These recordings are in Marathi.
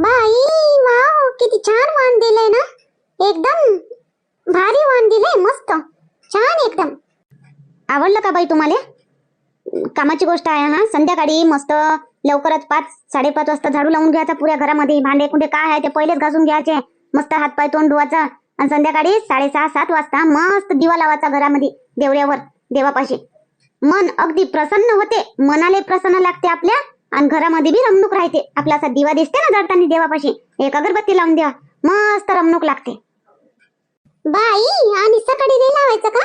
बाई वाव किती छान वाण दिलंय ना. एकदम भारी वाण दिलंय मस्त. छान एकदम. आवडलं का बाई तुम्हाला? कामाची गोष्ट आहे हा. संध्याकाळी मस्त लवकरच पाच साडेपाच वाजता झाडू लावून घ्यायचा पुऱ्या घरामध्ये. भांडे कुंडे काय आहे ते पहिलेच घासून घ्यायचे. मस्त हातपाय तोंड धुवायचा. आणि संध्याकाळी साडेसहा सात वाजता मस्त दिवा लावायचा घरामध्ये देवळ्यावर देवापाशी. मन अगदी प्रसन्न होते. मनाले प्रसन्न लागते आपल्या. आणि घरामध्ये बी रमणूक राहते. आपला असा दिवा दिसते ना जळताना देवापाशी. एक अगरबत्ती लावून द्या मस्त रमणूक लागते. बाई आणि सकाळी नाही लावायचं का?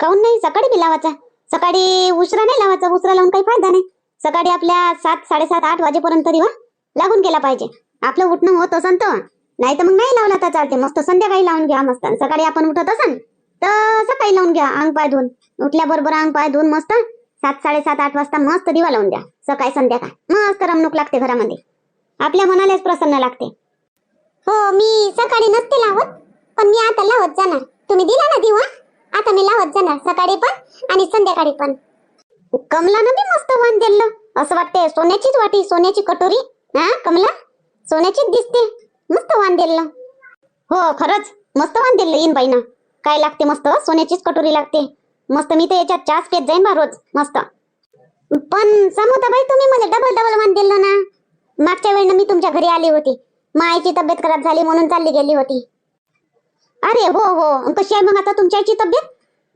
काऊन नाही? सकाळी बी लावायचा. सकाळी उशिरा नाही लावायचा. उशिरा लावून काही फायदा नाही. सकाळी आपल्या सात साडेसात आठ वाजेपर्यंत दिवा हो, लागून गेला पाहिजे. आपलं उठणं होत असन तर. नाही तर मग नाही लावला तर चालते. मस्त संध्याकाळी लावून घ्या मस्त. सकाळी आपण उठत असन तर सकाळी लावून घ्या. अंग पाय धुवून उठल्याबरोबर अंग पाय धुवून मस्त सात साडेसात आठ वाजता मस्त दिवा लावून द्या. सकाळ संध्याकाळ. मस्त रमणूक लागते घरामध्ये. आपल्या मनालाच प्रसन्न लागते. हो मी सकाळी नसते लावत पण मी आता लावत जाणार. तुम्ही दिला ना दिवा आता मी लावत जाणार सकाळी पण आणि संध्याकाळी पण. कमलानं बी मस्त वाण दिलं असं वाटते सोन्याचीच वाटी सोन्याची कटोरी. हा कमला? सोन्याचीच दिसते. मस्त वाण दिलं हो खरंच. मस्त वाण दिलं इन बाईनं. काय लागते मस्त? सोन्याचीच कटोरी लागते. मस्त मी तर याच्यात चास पेत जाईन बा रोज. मस्त. पण बाई तुम्ही मला डबल डबल वाण दिलं ना. मागच्या वेळेला मी तुमच्या घरी आली होती. मायची तब्येत खराब झाली म्हणून चालली गेली होती. अरे हो हो. कशी आहे मग आता तुमच्या आईची तब्येत?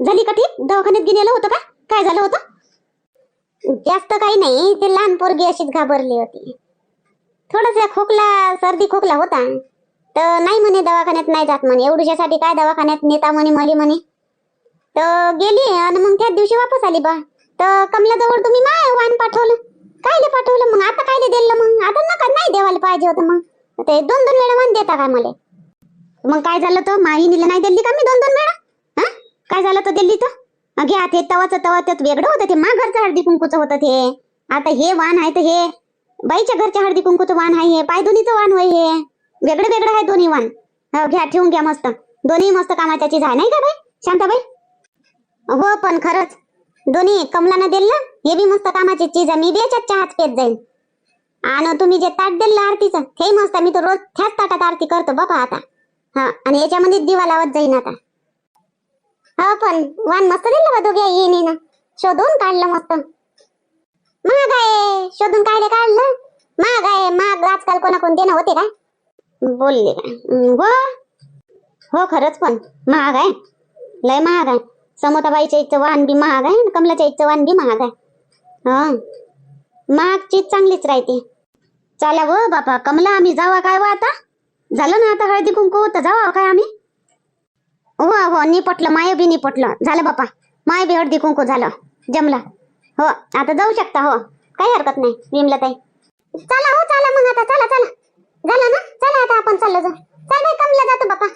झाली का ठीक? दवाखान्यात गेलेलं होतं का? काय झालं होतं? जास्त काही नाही. ते लहान पोरगी अशीच घाबरली होती. थोडासा खोकला सर्दी खोकला होता. तर नाही म्हणे दवाखान्यात नाही जात म्हणे. एवढ्यासाठी काय दवाखान्यात नेता म्हणे मली म्हणे. तर गेली आणि मग त्याच दिवशी वापस आली बा. तर कमलाजवळ तुम्ही माय वाण पाठवलं. कायले पाठवलं मग? आता कायले दिलं मग? आता नका नाही देवायला पाहिजे होतं मग? ते दोन दोन वेळा वाण देता का मला? मग काय झालं तर माहिनीला नाही दिली का मी दोन दोन वेळा? हा? काय झालं तर दिली तर घ्या ते तवाचं तवा त्यात वेगळं होतं ते. मा घरचं हळदी कुंकूचं होतं ते. आता हे वाण आहे तर हे. बाईच्या घरच्या हळदी कुंकूचं वाण आहे हे. पायदुनीचं वाण होय हे. वेगळं वेगळं आहे दोन्ही वाण घ्या ठेवून घ्या मस्त. दोन्ही मस्त कामाच्याची चीज नाही का बाई? शांताबाई? हो पण खरंच दोन्ही कमलानं दिलं हे बी मस्त कामाची चीज आहे. मी बी याच्यात चहाच पेत जाईल आणि तुम्ही जे ताट दिलं आरतीचं ते मस्त मी तर रोज त्याच ताटात आरती करतो. बाबा आता. हा आणि याच्यामध्ये दिवा लावत जाईन आता. हा पण वान मस्त दिलं बा दोघे येईन ना शोधून काढलं मस्त. महाग आहे. शोधून काढले काढलं? महाग आहे. महाग आजकाल कोणाकोण देणं होते का बोलले का हो हो खरंच पण. महाग आहे. लय महाग आहे. समोताबाईच्या इथचं वाहन बी महाग आहे आणि कमलाच्या इथचं वाहन बी महाग आहे. हा. महाग चीज चांगलीच राहते. चला व बापा कमला आम्ही जावा काय वा आता? झालं ना आता हळदी कुंकू? तर जावा काय आम्ही? हो हो निपटलं माय बी निपटलं. झालं बापा माय बी हळदी कुंकू झालं. जमलं. हो आता जाऊ शकता हो. काही हरकत नाही विमला ताई चला हो चला मग आता चला चला. झालं ना? चला आता आपण चाललो जाऊ. चाल कमला जातो बापा.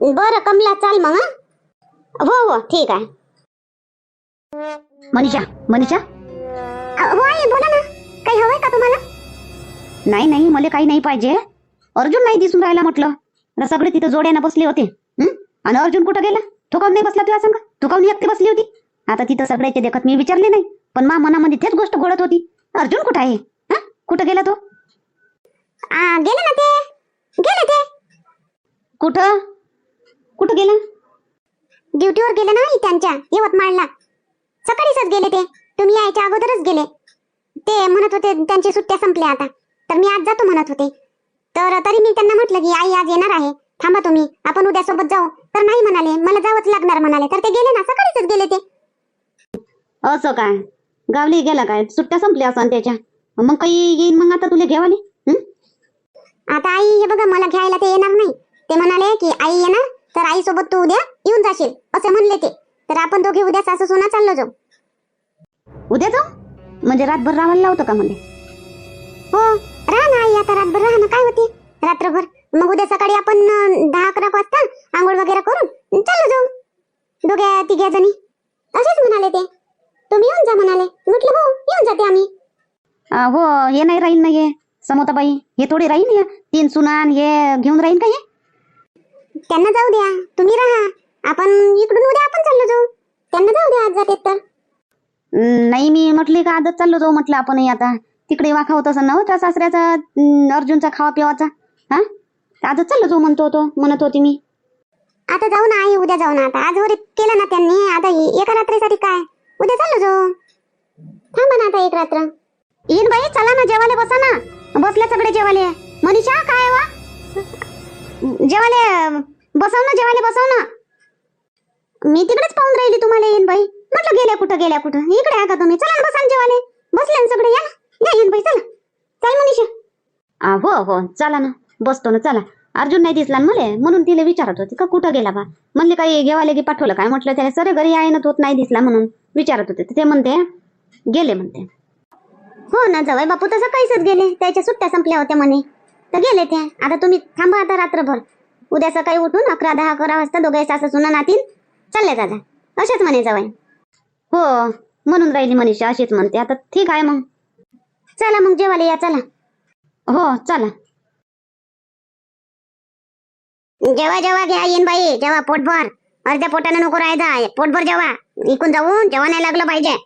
बरं कमला चाल मग हं? हो ठीक आहे. मनीषा मनीषा? हो आई बोला ना. काही हवंय का तुम्हाला? नाही नाही मला काही नाही पाहिजे. अर्जुन नाही दिसून राहिला म्हटलं. सगळे तिथं जोड्यानं बसले होते? आणि अर्जुन कुठं गेला? तो काऊन नाही बसला तुला सांग? तू काऊन एकटी बसली होती? आता तिथं सगळ्याचे देखत मी विचारले नाही. पण मा मनामध्ये तेच गोष्ट घोळत होती. अर्जुन कुठं आहे? हं? कुठं गेला तो? आ, गेले ना ते. गेले ते. कुठं? कुठं गेला? ड्युटीवर गेले ना त्यांच्या यवतमाळला. सकाळीच गेले ते. तुम्ही यायच्या अगोदरच गेले. ते म्हणत होते त्यांची सुट्ट्या संपल्या आता. तर मी आज जातो म्हणत होते. तर तरी मी त्यांना म्हटलं की आई आज येणार आहे. थांबा तुम्ही. आपण उद्या सोबत जाऊ. तर नाही म्हणाले. मला जावंच लागणार म्हणाले. तर ते गेले ना. सकाळीच गेले ते. असं काय? गावली गेला काय? सुट्ट्या संपल्या असं त्याच्या. मग काही येईन मग आता तुला घेवाले? आता आई हे बघा मला घ्यायला ते येणार नाही. ते म्हणाले की आई येणार तर आई सोबत तू उद्या येऊन जाशील असे म्हणले ते. तर आपण दोघे उद्या सासू सोना चाललो जाऊ. उद्या जाऊ? म्हणजे रातभर राहायला लावतो का म्हणजे? हो राहा ना आई आता रातभर राहा ना. काय होते? रात्रभर. मग उद्या सकाळी आपण दहा अकरा वाजता आंघोळ वगैरे करून चाललो जाऊ. दोघ्या तिघ्या जणी. असेच म्हणाले ते. तुम्ही येऊन जा म्हणाले. म्हटलं हो येऊन जाते आम्ही. हो हे नाही राहील ना हे. समोताबाई हे थोडे राहील तीन सुनान हे घेऊन राहील का हे? त्यांना जाऊ द्या. तुम्ही राहा. आपण इकडून उद्या आपण चाललो जाऊ. त्यांना जाऊ द्या आज जाते तर. नाही मी म्हटले का आजच चाललो जाऊ म्हटलं आपणही आता. तिकडे वाखा होत असं ना त्या सासऱ्याचा अर्जुनचा खावा पिवाचा? हा? आजच चाललो जो म्हणतो तो म्हणत होती मी. आता जाऊ ना आई उद्या जाऊ ना आता. आज वरी केलं ना त्यांनी. आता एका रात्रीसाठी काय? उद्या चाललो जाऊ. थांबा ना आता एक रात्र. येईन बाई चला ना जेवाले बसा ना. बसले सगळे जेवाले मनीषा काय वा? जेवाले बसव ना जेवाले बसव ना. मी तिकडेच पाहून राहिली तुम्हाला येईन बाई. म्हटलं गेल्या कुठं गेल्या कुठं? इकडे आहे का तुम्ही? चला ना बसा ना जेवाले बसले ना सगळे या. ना या येईन बाई चला. चल मनीषा. आ, हो हो चला ना. बसतो ना चला. अर्जुन नाही दिसला ना मले. म्हणून तिला विचारत होती का कुठं गेला बा? म्हणले काही घेवाले की पाठवलं काय? म्हटलं त्याला सरे घरी आहे ना तो नाही दिसला म्हणून. विचारत होते. ते म्हणते गेले म्हणते. हो ना जवळ बापू तसं काहीच गेले. त्याच्या सुट्ट्या संपल्या होत्या म्हणे. तर गेले ते. आता तुम्ही थांबा आता रात्रभर. उद्या सकाळी उठून अकरा दहा अकरा वाजता दोघे सासू सुना नातील चालले दादा. असेच म्हणे जवळ. हो म्हणून राहिली मनीषा अशीच म्हणते. आता ठीक आहे मग. चला मग जेवायला या चला. हो चला. जेव्हा जेव्हा घ्या येईन बाई. जेव्हा पोटभर. अर्ध्या पोटाने नको राहायचा पोटभर जेव्हा इकून जाऊन जेव्हा नाही लागलं पाहिजे.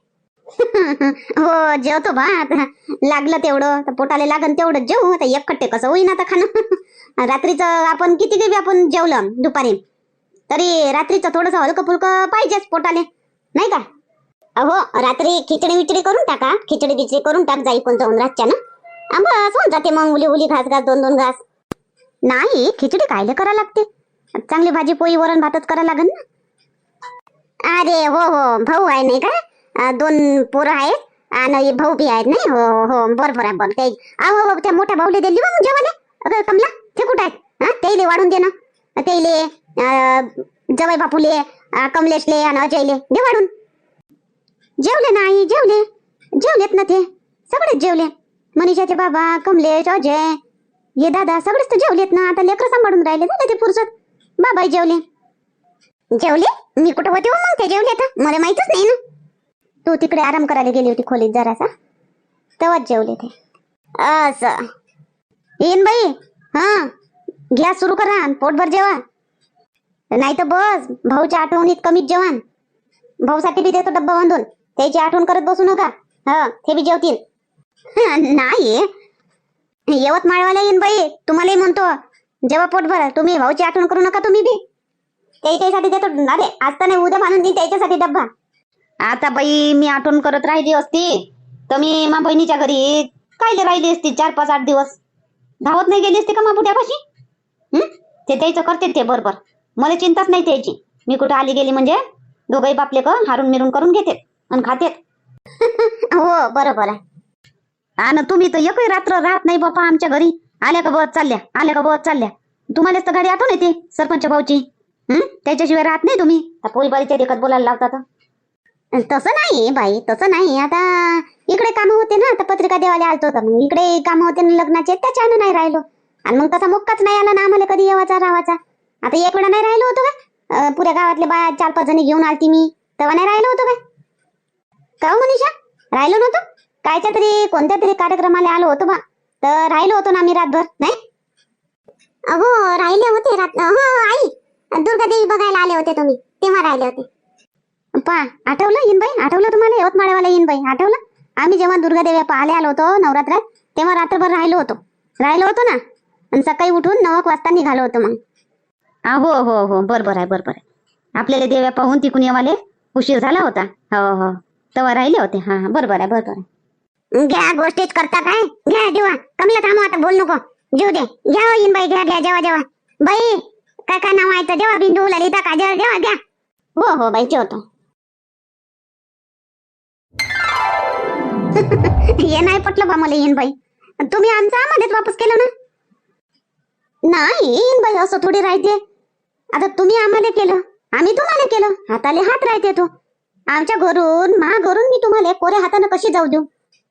हो जेवतो बा आता लागलं तेवढं तर पोटाला लागन तेवढं जेवू आता एकखट्टे कसं होईन आता खाणं. रात्रीचं आपण किती काही आपण जेवलं दुपारी तरी रात्रीचं थोडंसं हलकं फुलकं पाहिजेच पोटाले नाही का? अहो रात्री खिचडी विचडी करून टाका खिचडी बिचडी करून टाक जाई कोण जाऊन रातच्या ना बस होऊन जाते मग उली उली घास घास दोन दोन घास. नाही खिचडी कायले करा लागते? चांगली भाजी पोळी वरण भातच करा लागेल ना? अरे हो हो भाऊ आहे नाही का? दोन पोरं आहेत आणि भाऊ बी आहेत नाही? हो, हो हो बरोबर आहे बरं. ते अहो त्या मोठ्या भाऊले दिली बघ जेवाले अगं कमला ते कुठं आहेत? हा? तेले वाढून दे ना. तेले अं, जवळ बापूले कमलेशले आणि अजयले दे वाढून. जेवले ना आई जेवले. जेवलेत ना ते. सगळेच जेवले. मनीषाचे बाबा कमलेश अजय ये दादा सगळेच तर जेवलेत ना. आता लेकर सांभाळून राहिले झाले ते फुरसत बाबाई जेवले. जेवले? मी कुठं होते हो मग? ते जेवले तर? मला माहितच नाही ना. तू तिकडे आराम करायला गेली होती खोलीत जरासा? तेव्हाच जेवले ते. असं. येईन बाई. हा. गॅस सुरू करा आणि पोटभर जेवा नाही तर बस. भाऊच्या आठवणीत कमीच जेवण. भाऊसाठी बी देतो डब्बा बांधून. त्याची आठवण करत बसू नका. हा ते बी जेवतील. नाही. यवतमाळवाला येईन बाई. तुम्हालाही म्हणतो जेव्हा पोटभर तुम्ही भाऊची आठवण करू नका तुम्ही बी. त्याच्यासाठी त्यासाठी देतो. अरे आज तर नाही उद्या बांधून देईन त्याच्यासाठी डब्बा. आता बाई मी आठवण करत राहिली असती. तर मी मा बहिणीच्या घरी कायले राहिली असती चार पाच आठ दिवस. धावत नाही गेली असती का मा बुड्यापाशी हम्म ते त्याचं करते ते बरोबर. मला चिंताच नाही त्याची. मी कुठं आली गेली म्हणजे? दोघही बापले का हारून मिरून करून घेते आणि खातेत. हो बरोबर आहे. आणि तुम्ही तर एकही रात्र राहत नाही बापा आमच्या घरी. आल्या का बस चालल्या? आल्या का बस चालल्या? तुम्हालाच तर गाडी आठवण येते सरपंच भाऊची. हम्म त्याच्याशिवाय राहत नाही तुम्ही. पोळीबारीच्या देखत बोलायला लावता तर. तसं नाही बाई तसं नाही. आता इकडे काम होते ना आता पत्रिका देवाले आलतो तर मग? इकडे काम होते ना लग्नाचे त्याच्यानं नाही राहिलो. आणि मग तसा मुक्काच नाही आला ना आम्हाला कधी येवाचा राहायचा आता एक वेळा नाही राहिलो होतो का? पुऱ्या गावातले बाया चार पाच जणी घेऊन आलती मी. तेव्हा नाही राहिलो होतो काय का हो, मनीषा? राहिलो नव्हतो? कायच्या तरी कोणत्या तरी कार्यक्रमाला आलो होतो बा. तर राहिलो होतो ना आम्ही रातभर नाही? अहो राहिले होते रात हो, हो आई. दुर्गादेवी बघायला आले होते तुम्ही. तेव्हा राहिले होते. पा आठवलं येईनबाई आठवलं तुम्हाला? यवतमाळवाला येईनबाई आठवलं? आम्ही जेव्हा दुर्गादेवी पाहायला आलो होतो नवरात्रात तेव्हा रात्रभर राहिलो होतो. राहिलो होतो ना? आणि सकाळी उठून नऊ एक वाजता निघालो होतो मग. हा हो हो. बरोबर आहे बरोबर आहे. आपल्याला देव्या पाहून तिकून येवाले. उशीर झाला होता. हो हो. तेव्हा राहिले होते. हा हा, बरोबर आहे बरोबर आहे. घ्या गोष्टीच करता काय? घ्या जेव्हा कमला थांबा आता बोल नको. जेऊ दे. घ्या हो येईनबाई घ्या घ्या जेव्हा जेव्हा बाई काय काय नाव आहे जेव्हा बिंदू ललिता काजल जेव्हा घ्या हो हो बाई जेवतो. हे नाही पटलं बा मला येईन बाई. तुम्ही आमचं आम्हालाच वापस केलं ना? नाही येईन बाई असं थोडी राहते. आता तुम्ही आम्हाला केलं आम्ही तुम्हाला केलं. हाताले हात राहते तो. आमच्या घरून मा घरून मी तुम्हाला कोऱ्या हातानं कशी जाऊ देऊ?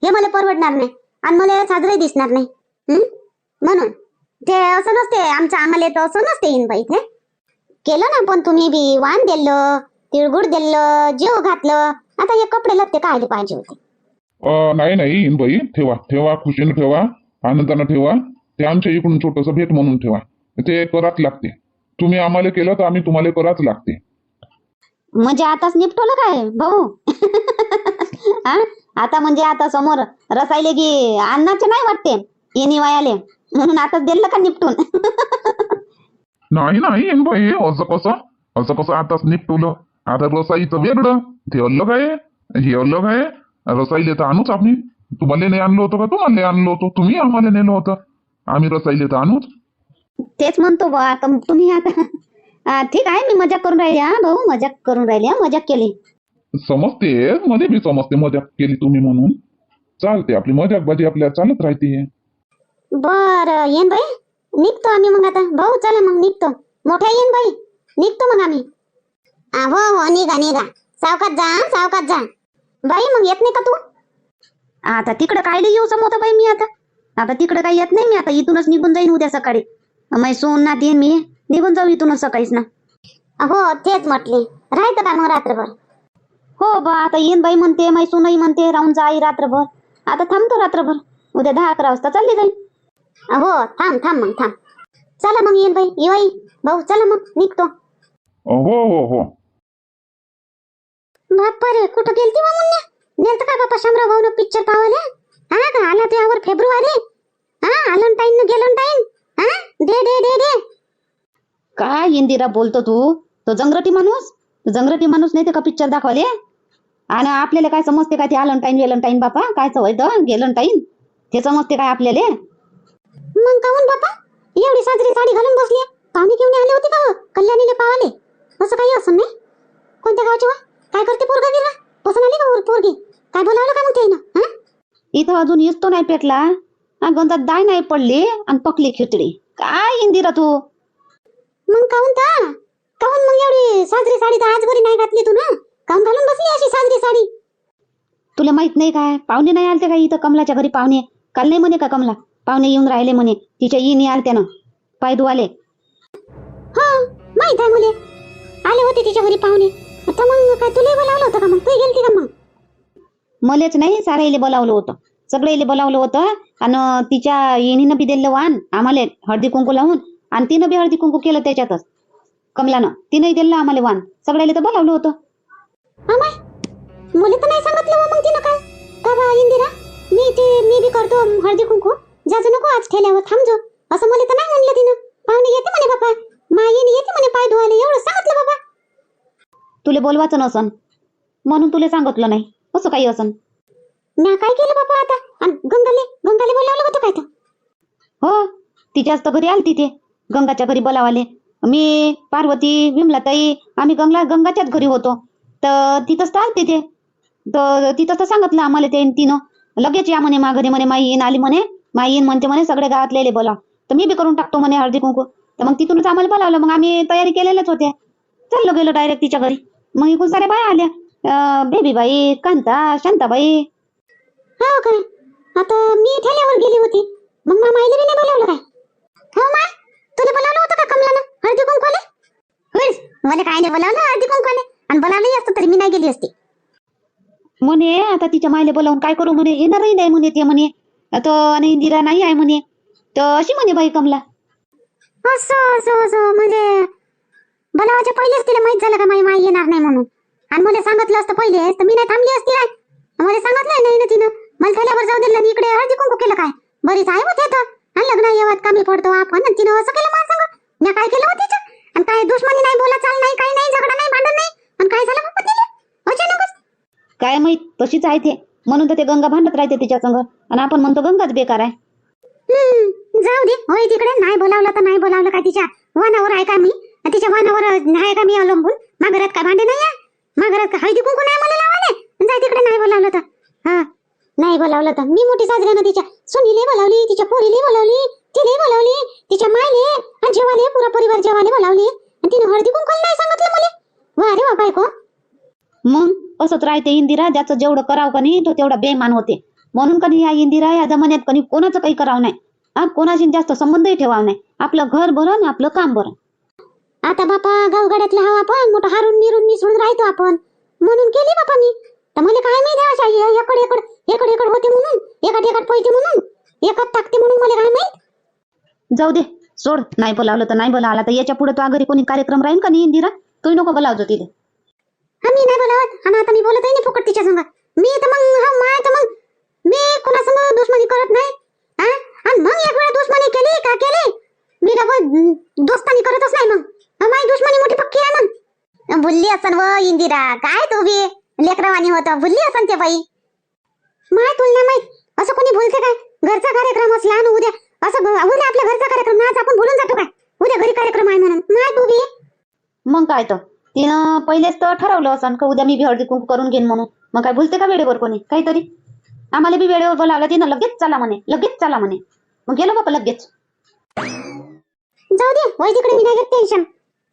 हे मला परवडणार नाही. आणि मला साजरे दिसणार नाही. म्हणून. ते असं नसते आमच्या आम्हाला तर असं नसते येईन बाई ते केलं ना पण तुम्ही बी वाण दिलं तिळगुळ दिलं जेव घातलं. आता हे कपडे लागते काढले पाहिजे होते? नाही नाही येईन बाई ठेवा ठेवा खुशीनं ठेवा आनंदानं ठेवा ते आमच्या इकडून छोटस भेट म्हणून ठेवा. ते कराच लागते. तुम्ही आम्हाला केलं तर आम्ही तुम्हाला कराच लागते. म्हणजे आताच निपटवलं काय भाऊ? हा? आता म्हणजे आता समोर रसायले की अन्नाचे नाही वाटते येणी वायाले. म्हणून आताच दिलं का निपटून? नाही नाही येईन बाई असं कसं? असं कसं आताच निपटवलं? आता रसाईचं वेगळं ते अलग आहे हे अलग आहे रसाईले तर आणूच आम्ही. तुम्हाला नाही आणलं होतं का? तुम्हाला आणलं होतं. तुम्ही आम्हाला नेलं होतं. आम्ही रसाईले तर आणूच. तेच म्हणतो बा आता तुम्ही आता हा, ठीक आहे मी मजाक करून राहिले हा भाऊ मजाक करून राहिले हा, मजाक केली. समजते मध्ये बी समजते मजाक केली तुम्ही म्हणून. चालते आपली मजाकबाजी आपल्या चालत राहते. बर येन बाई. निघतो आम्ही मग आता. भाऊ चला मग निघतो. मोठ्या येन बाई. निघतो मग आम्ही. आ, हो हो निघा निघा. सावकात जा सावकात जा. बाई मग येत नाही का तू? आता तिकडं कायले येऊ समोर बाई मी आता? आता तिकडं काही येत नाही मी आता इथूनच निघून जाईन उद्या सकाळी. मै सोन ना देईन मी निघून जाऊ इथूनच सकाळीच ना. हो तेच म्हटले. राहतं का मग रात्रभर? हो बा आता येईन बाई म्हणते मै सोनही म्हणते राहून जा आई रात्रभर. आता थांबतो रात्रभर. उद्या दहा अकरा वाजता चालली जाईन. हो थांब थांब मग थांब. चला मग येन बाई येवाई भाऊ चला मग निघतो. हो हो हो. बाप्पा रे कुठं गेलती बा मुन्या नेलत का बाप्पा शामराव भाऊ पिक्चर पावाले हा का? आला ते यावर फेब्रुवारी? हा आलंटाईन न गेलंटाईन हा? दे दे दे दे. काय इंदिरा बोलतो तू? तो जंगरटी माणूस? तो जंगरटी माणूस नाही ते का पिक्चर दाखवले? आणि आपल्याला काय समजते काय ते आलंटाईन वेलंटाईन बापा? काय सवय तर? गेलंटाईन ते समजते काय आपल्याला? मग काहून बाप्पा एवढी साजरी साडी घालून बसली? पाहुणे घेऊन आले होते का हो? कल्याणीले पावाले असं काही असं नाही? कोणत्या गावची वा? काय करते पोरगा गिरा पसंत आली का पोरगी? काय बोलावलं का मग ते हा? इथं अजून येतो नाही पेटला. गंजात दाय नाही पडली आणि पकली खिचडी. काय इंदिरा तू? मग काहून ता? काहून मग एवढी साजरी साडी तर आज बरी नाही घातली तू ना? काहून घालून बसली अशी साजरी साडी? तुला माहीत नाही काय? पाहुणे नाही आलते का इथं कमलाच्या घरी? पाहुणे काल नाही म्हणे का कमला? पाहुणे येऊन राहिले म्हणे. तिच्या येणी आलत्या ना. पाय धुवाले. हा माहीत आहे मुले. आले होते तिच्या घरी पाहुणे. आता मग काय तुला बोलावलं होतं का मग? तू गेलती का मग? मलेच नाही साऱ्याले बोलावलं होतं. सगळेले बोलावलं होतं आणि तिच्या येणीनं बी दिलं वाण आम्हाला हळदी कुंकू लावून आणि तिनं बी हळदी कुंकू केलं त्याच्यातच. कमलानं तिनंही दिलं आम्हाला वाण सगळ्याला तर बोलावलं होतं. अमाय मुले तर नाही सांगितलं हो मग तिनं काय? का बा इंदिरा मी ते मी बी करतो हळदी कुंकू. जाजू नको आज ठेल्यावर थांबजो असं मला तर नाही म्हणलं तिनं. पाहुणे येते म्हणे बाबा मायेने येते म्हणे पाय धुवायला. एवढं सांगितलं बाबा. तुला बोलवायचं नसन. म्हणून तुला सांगितलं नाही. असं काही असन. म्या काय केलं बाबा आता? आणि गंगाले गंगाले बोलावलं होतं काय तर हो तिच्याच तर घरी आलती ते गंगाच्या घरी बोलावाले. मी पार्वती विमलाताई आम्ही गंगा गंगाच्याच घरी होतो. तर तिथंच तर आलते ते. तर तिथंच तर सांगितलं आम्हाला ते तिनं. लगेच या म्हणे मा घरी म्हणे माई येईन आली म्हणे. माई येईन म्हणते म्हणे सगळे गावातले बोला तर मी बी करून टाकतो म्हणे हळदी कुंकू. तर मग तिथूनच आम्हाला बोलावलं. मग आम्ही तयारी केलेल्याच होत्या. चाललो गेलो डायरेक्ट तिच्या घरी. मग इकडून साऱ्या बाया आल्या. बेबीबाई कांता शांताबाई. हो काय आता मी ठेल्यावर गेली होती. मग मा माईला बी नाही बोलावलं काय? हो मा तुला बोलावलं होतं का कमलानं? हळदी कुंकवाले? होईस मला काय नाही बोलावलं हळदी कुंकवाले. आणि बोलावलंही असतं तरी मी नाही गेली असती. म्हणे आता तिच्या मायले बोलावून काय करू म्हणे? येणारही नाही म्हणे ते म्हणे. तो आणि इंदिरा नाही आहे म्हणे. तर अशी म्हणे बाई कमला. असं असं असं म्हणजे बोलावाच्या पहिलेच तिला माहीत झालं का माई माई येणार नाही म्हणून? आणि मला सांगितलं असतं पहिले तर मी नाही थांबली असती काय? मला सांगितलं नाही ना तिनं. मला थेल्यावर जाऊ दिलं इकडे हळदी कुंकू केलं काय? बरीच आहे होते तर आणि लग्न येवत कमी पडतो आपण. आणि तिनं असं केलं मला सांग. मी काय केलं होतं तिचं? आणि काय दुश्मनी नाही बोला चाल नाही काही नाही झगडा नाही भांडण नाही. आणि काय झालं बाप्पा तिला? अचानकच. काय माहीत तशीच आहे ते. म्हणून तर ते गंगा भांडत राहते तिच्या संग. आणि आपण म्हणतो गंगाच बेकार आहे. जाऊ दे. होय तिकडे. नाही बोलावलं तर नाही बोलावलं काय तिच्या? वानावर आहे का मी? तिच्या वाहनावर नाही का मी अवलंबून? माघरात काय भांडे नाही आहे माघरात का हळदी कुंकू नाही मला लावाले? जाय तिकडे नाही बोलावलं तर. हा नाही बोलावलं तर. मी मोठी साजऱ्यानं तिच्या सुनीले बोलावली तिच्या पोरीले बोलावली तिले बोलावली तिच्या मायले आणि जेवाले पुरा परिवार जेवाले बोलावली. आणि तिने हळदी कुंकू नाही सांगितलं मला? वा रे वा बायको. मग असंच राहते इंदिरा ज्याचं जेवढं करावं का नाही तो तेवढा बेमान होते. म्हणून कधी या इंदिरा या जमान्यात कधी कोणाचं काही करावं नाही. कोणाशी जास्त संबंधही ठेवावं नाही. आपलं घर बरं आणि आपलं काम बरं आता बापा गावगाड्यातला हवा आपण मोठं हारून मिरून मिसळून राहतो आपण. म्हणून केली बापा मी. तर मला काय माहिती अशा एकड एकड एकड एकड होते म्हणून? एकात एकात पळते म्हणून? एकात टाकते म्हणून मला काय माहीत? जाऊ दे सोड. नाही बोलावलं तर नाही बोलावलं तर याच्यापुढे तो घरी कोणी कार्यक्रम राहील का नाही इंदिरा? तू नको बोलावतो तिथे मी नाही बोलावत. आणि आता मी बोलत नाही फुकट तिच्या संग. मी तर मग हा माय तर मग. मी कोणासंग दुश्मनी करत नाही? हा आणि मग एक वेळा दुश्मनी केली का? केली? मी डबल दोस्तानी करतच नाही मग. माझी दुश्मनी मोठी पक्की आहे मग भुलली असन व इंदिरा. काय तू बी? लेकरवाणी होतं. भुलली असन ते बाई. माय तुला माहीत असं कोणी भुलते काय? घरचा कार्यक्रम असला आणि उद्या असं उद्या आपल्या घरचा कार्यक्रम आज आपण भुलून जातो काय? उद्या घरी कार्यक्रम आहे म्हणून. माय तू बी? मग काय तर. तिनं पहिलेच तर ठरवलं असं का उद्या मी हळदी कुंकू करून घेईन म्हणून. मग काय बोलते का वेळेवर कोणी? काहीतरी. आम्हाला बी वेळेवर बोलावलं तिनं लगेच चला म्हणे लगेच चला म्हणे. मग गेलो बापा लगेच. जाऊ दे वय तिकडे मी नाही घेत टेन्शन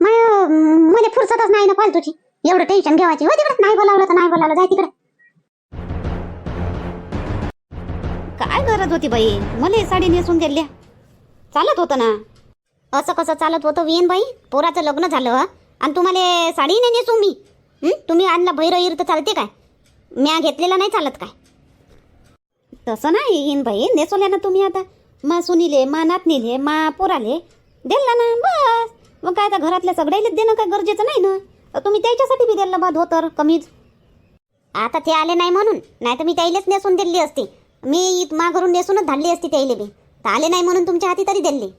मला फुरसतच नाही ना फालतूची एवढं टेन्शन घेवायची. हो वय तिकडे. नाही बोलावलं तर नाही बोलावलं. जाय तिकडे. काय गरज होती बाई? मला साडी नेसून दिल्या चालत होतं ना. असं कसं चालत होतं विहीन बाई? पोराचं लग्न झालं आणि तुम्हाला साडी नाही नेसू मी. तुम्ही आणला भैरवीर तर चालते काय? म्या घेतलेला नाही चालत काय? तसं नाही हिन बाई. नेसवल्या ना तुम्ही आता. मा सुनीले मा नातनीले मा पोराले. दिला ना. बस. मग काय आता घरातल्या सगळ्यालेच देणं काय गरजेचं नाही ना? तर तुम्ही त्याच्यासाठी बी दिला बा धोतर कमीज आता ते आले नाही म्हणून नाही तर मी त्याइलेच नेसून दिली असती. मी मा घरून नेसूनच धाडली असती त्याइले बी. तर आले नाही म्हणून तुमच्या हाती तरी दिली.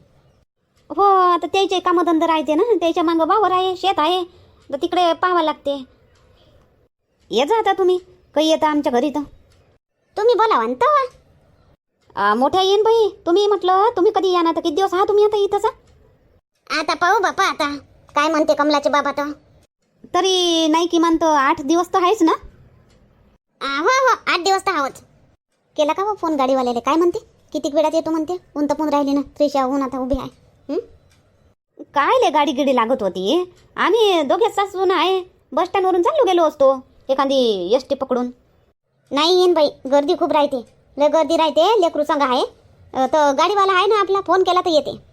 हो आता त्याचे कामधंदा राहते ना? त्याच्या मागं वावर आहे शेत आहे. तर तिकडे पाहावं लागते. ये जा आता तुम्ही. काही येता आमच्या घरी तर. तुम्ही बोलावा ना मोठ्या येईन बाई. तुम्ही म्हटलं तुम्ही कधी या ना तर किती दिवस आहात तुम्ही आता इथंच आता पाहू बापा आता. काय म्हणते कमलाचे बाबा तर? तरी नाही किमान तर आठ दिवस तर आहेच ना? आ, हो हो आठ दिवस तर हवंच. केला का हो फोन गाडीवाल्याला? काय म्हणते? किती वेळात येतो म्हणते? ऊन तपून राहिली ना. त्रिशा ऊन आता उभी आहे. हं? काय ले गाडी गिडी लागत होती? आम्ही दोघे सासून आहे. बस स्टँडवरून चाललो गेलो असतो. एखादी एस टी पकडून. नाही येईन बाई. गर्दी खूप राहते. लय गर्दी राहते. लेकरू संघ आहे. अ, तर गाडीवाला आहे ना आपला? फोन केला तर येते.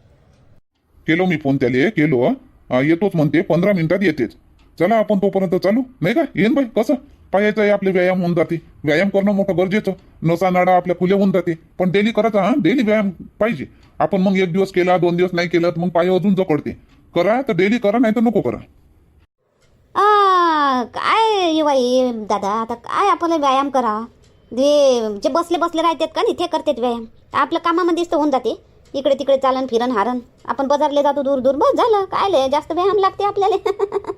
केलो मी फोन त्याले केलो येतोच म्हणते पंधरा मिनिटात येतेच. चला आपण तोपर्यंत चालू. नाही का? येईन बाई कसं? पायाचं आहे आपले व्यायाम होऊन जाते. व्यायाम करणं मोठं गरजेचं. नसा नाडा आपल्या खुले होऊन जाते. पण डेली करायचा हा? डेली व्यायाम पाहिजे. आपण मग एक दिवस केला दोन दिवस नाही केला तर मग पाय अजून जकडते. करा तर डेली करा नाही तर नको करा. आ, काय बाई दादा आता काय आपण व्यायाम करा? जे बसले बसले राहतात का नाही ते करतात व्यायाम. आपल्या कामामध्येच तर होऊन जाते. इकडे तिकडे चालन फिरन हारन. आपण बाजारले जातो दूर दूर. बस झालं. काय लय जास्त व्यायाम लागते आपल्याला.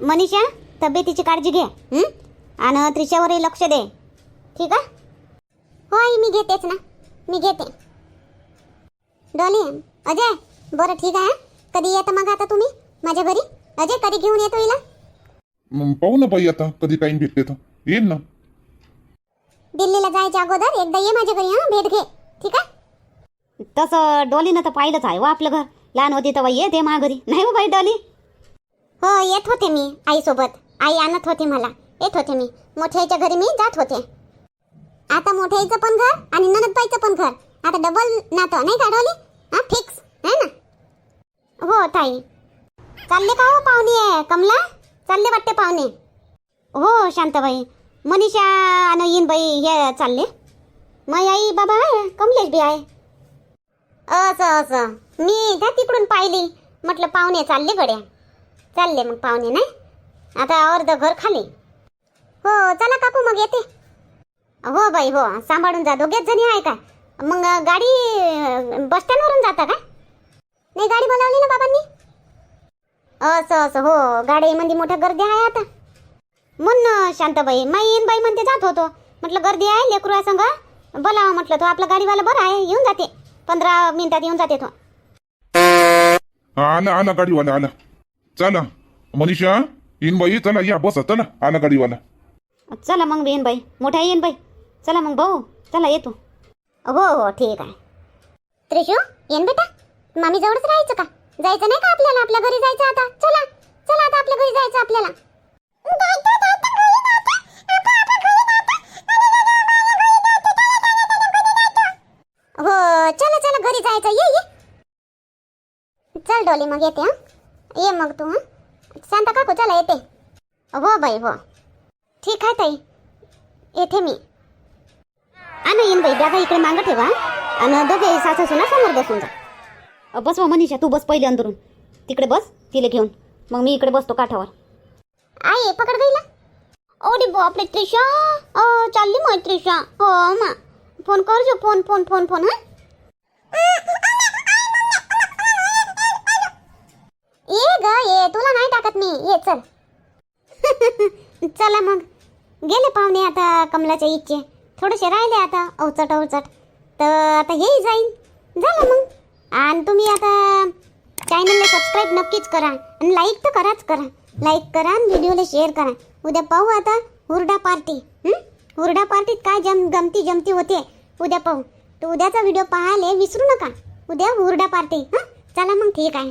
मनीषा तब्येतीची काळजी घे? आणि त्रिशावरही लक्ष दे. ठीक आहे? हो आई मी घेतेच ना. मी घेते. डॉली अजय बरं ठीक आहे कधी येतं मग आता तुम्ही? माझ्या घरी? अजय कधी घेऊन येतो हिला? मग पाहू ना बाई आता कधी टाइम भेटते तर. येईन ना. दिल्लीला जायच्या अगोदर एकदा ये माझ्या घरी हा? भेट घे. ठीक आहे? तसं डॉलीनं तर पाहिलंच आहे व आपलं घर. लहान होती तेव्हा ये ते घरी नाही हो बाई डॉली? हो येत होते मी आईसोबत. आई आणत होती मला. येत होते मी. मोठ्याच्या घरी मी जात होते. आता मोठ्याईचं पण घर आणि ननदबाईचं पण घर. आता डबल नातं नाही का डॉली? हा फिक्स है ना? हो ताई. चालले का हो पाहुणे? कमला? चालले वाटते पाहुणे? हो शांताबाई. मनीषा आणि बाई हे चालले. मग आई बाबा आहे? कमलेश बी आहे. असं असं. मी त्या तिकडून पाहिली. म्हटलं पाहुणे चालले गड्या. चालले मग पाहुणे नाही? आता अर्ध घर खाली. हो चला काकू मग येते. हो बाई हो. सांभाळून जा. दोघेच जणी आहे का? मग गाडी बस स्टँडवरून जाता का? नाही गाडी बोलावली ना बाबांनी? असं असं. हो गाडीमध्ये म्हणजे मोठ्या गर्दी आहे आता. म्हणून शांताबाई. माईन येईन बाई म्हणते जात होतो. म्हटलं गर्दी आहे लेकरू आहे संग. बोलावं म्हटलं तो आपला गाडीवाला बरं आहे. येऊन जाते. पंधरा मिनिटात येऊन जाते तो. आला आला गाडीवाला आला चला. मनीषा येईन बाई चला या बसा चला. आला गाडीवाला. चला मग बेन बाई. मोठ्या येईन बाई. चला मग भाऊ. चला येतो. हो हो ठीक आहे. त्रिशू येन बेटा. मामी जवळच राहायचं का? जायचं नाही का आपल्याला? आपल्या घरी जायचं आता. चला. चला आता आपल्या घरी जायचं आपल्याला. चला घरी जायचं. ये ये. चल डोली मग येते हा. ये मग तू हा. शांता काकू चला येते. हो बाई हो. ठीक आहे ताई. येते मी. आणा येईन बाई. बॅगा इकडे मागं ठेवा आणि दोघे सासू सुना समोर बसून जा. बस मग मनीषा तू बस पहिले अंदरून. तिकडे बस तिला घेऊन. मग मी इकडे बसतो काठावर. आई पकड गईला ओडी बापरे त्रिशा. अ, चालली मग त्रिशा. हो मा फोन करजो फोन फोन फोन फोन हा ये ग ये तुला नाही टाकत मी ये चल. चला मग. गेले पाहुणे आता कमलाच्या इच्छे थोडेसे राहिले आता अवचट अवचट तर आता हेही जाईन. झालं मग. आणि तुम्ही आता चॅनलला सबस्क्राईब नक्कीच करा. आणि लाईक तर कराच करा. लाईक करा आणि व्हिडिओला शेअर करा. उद्या पाहू आता हुरडा पार्टी हुरडा पार्टीत काय जम गमती जमती होते. उद्या पाहू. तर उद्याचा व्हिडिओ पाहायला विसरू नका. उद्या हुरडा पार्टी हां? चला मग ठीक आहे.